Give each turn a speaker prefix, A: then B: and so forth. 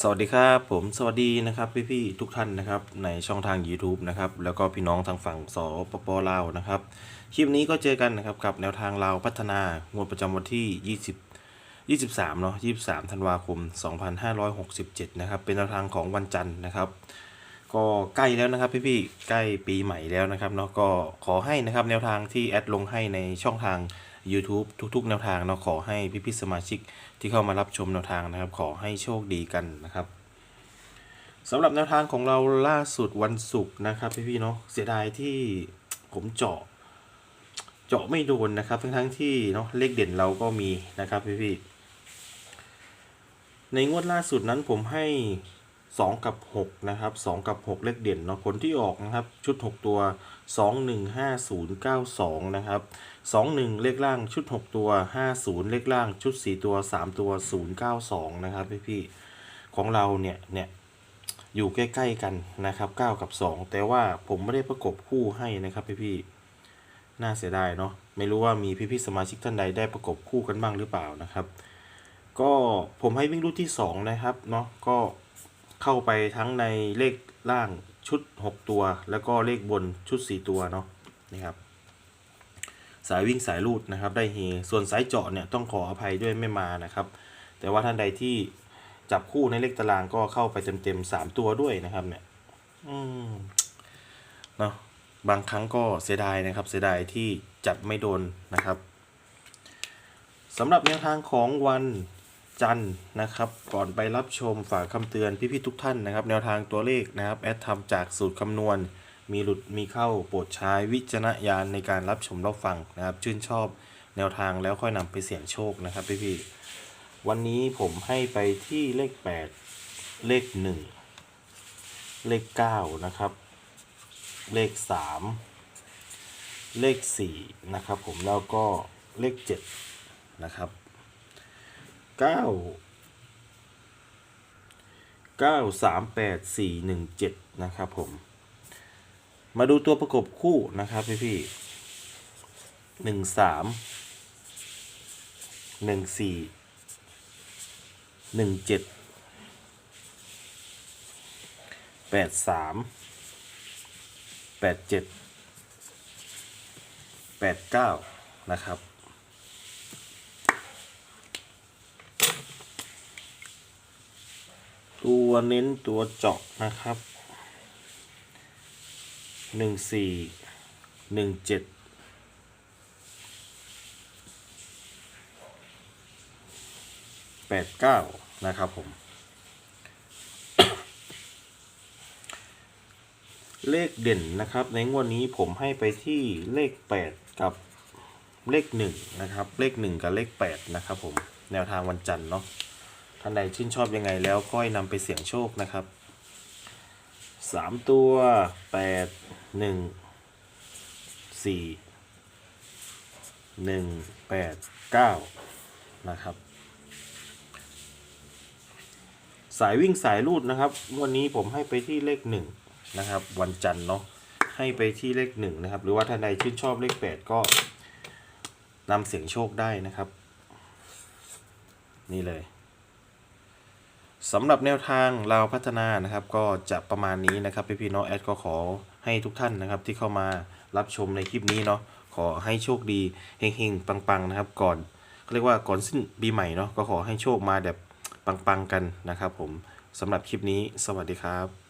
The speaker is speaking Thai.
A: สวัสดีครับผมสวัสดีนะครับพี่ๆทุกท่านนะครับในช่องทาง YouTube นะครับแล้วก็พี่น้องทางฝั่งสปปลาวนะครับคลิปนี้ก็เจอกันนะครับกับแนวทางลาวพัฒนางวดประจำวันที่ 20 23เนาะ23ธันวาคม 2567นะครับเป็นแนวทางของวันจันทร์นะครับ ก็ใกล้แล้วนะครับพี่ๆใกล้ปีใหม่แล้วนะครับเนาะก็ขอให้นะครับแนวทางที่แอดลงให้ในช่องทาง YouTube ทุกๆ แนวทางเนาะขอให้พี่ๆสมาชิกที่เข้ามารับชมแนวทางนะครับ ขอให้โชคดีกันนะครับสำหรับแนวทางของเราล่าสุดวันศุกร์นะครับพี่ๆเนาะเสียดายที่ผมเจาะ เจาะไม่โดนนะครับทั้งๆที่เนาะเลขเด่นเราก็มีนะครับพี่ๆในงวดล่าสุดนั้นผมให้ 2 กับ 6 นะครับ 2 กับ 6 เลขเด่นเนาะผลที่ออกนะครับ ชุด 6 ตัว 215092 นะครับ 21 เลขล่างชุด 6 ตัว 50 เลขล่างชุด 4 ตัว 3 ตัว 092 นะครับพี่ๆของเราเนี่ยเนี่ยอยู่ใกล้ๆกันนะครับ 9 กับ 2 แต่ว่าผมไม่ได้ประกบคู่ให้นะครับพี่ๆน่าเสียดายเนาะไม่รู้ว่ามีพี่ๆสมาชิกท่านใดได้ประกบคู่กันบ้างหรือเปล่านะครับ ก็ผมให้วิ่งรูดที่ 2 นะครับเนาะก็ เข้าไปทั้งในเลขล่างชุด 6 ตัว แล้วก็เลขบนชุด 4 ตัวเนาะนี่ครับสายวิ่งสายลูดนะครับได้เฮส่วนสายเจาะเนี่ยต้องขออภัยด้วยไม่มานะครับ แต่ว่าท่านใดที่จับคู่ในเลขตารางก็เข้าไปเต็มๆ3ตัวด้วยนะครับเนี่ยอืมเนาะบางครั้งก็เสียดายนะครับ เสียดายที่จับไม่โดนนะครับสำหรับแนวทางของวัน จันทร์นะครับ ก่อนไปรับชมฝากคำเตือนพี่ๆทุกท่านนะครับ แนวทางตัวเลขนะครับ แอดทำจากสูตรคำนวณ มีหลุดมีเข้าโปรดใช้วิจารณญาณในการรับชมรับฟังนะครับ ชื่นชอบแนวทางแล้วค่อยนำไปเสี่ยงโชคนะครับพี่ๆวันนี้ผมให้ไปที่เลข 8 เลข 1 เลข 9 นะครับ เลข 3 เลข 4 นะครับผมแล้วก็เลข 7 นะครับ เก้าเก้าสามแปดสี่หนึ่งเจ็ดนะครับผม มาดูตัวประกบคู่นะครับพี่พี่หนึ่งสามหนึ่งสี่หนึ่งเจ็ดแปดสามแปดเจ็ดแปดเก้านะครับ ตัวเน้นตัวเจาะนะครับหนึ่งสี่หนึ่งเจ็ดแปดเก้านะครับผม เลขเด่นนะครับ ในงวดนี้ผมให้ไปที่เลขแปดกับเลขหนึ่งนะครับ เลขหนึ่งกับเลขแปดนะครับผม แนวทางวันจันทร์เนาะ ท่านใดชื่นชอบยังไงแล้วค่อยนำไปเสี่ยงโชคนะครับสามตัวแปดหนึ่งสี่หนึ่งแปดเก้านะครับ สายวิ่งสายรูดนะครับ วันนี้ผมให้ไปที่เลขหนึ่งนะครับ วันจันทร์เนาะให้ไปที่เลขหนึ่งนะครับ หรือว่าท่านใดชื่นชอบเลขแปดก็นำเสียงโชคได้นะครับ นี่เลย สำหรับแนวทางเราพัฒนานะครับ ก็จะประมาณนี้นะครับพี่พี่น้องแอดก็ขอให้ทุกท่านนะครับ ที่เข้ามารับชมในคลิปนี้เนาะขอให้โชคดีเฮงๆปังๆนะครับ ก่อนเขาเรียกว่าก่อนสิ้นปีใหม่เนาะก็ขอให้โชคมาแบบปังๆกันนะครับ ผมสำหรับคลิปนี้สวัสดีครับ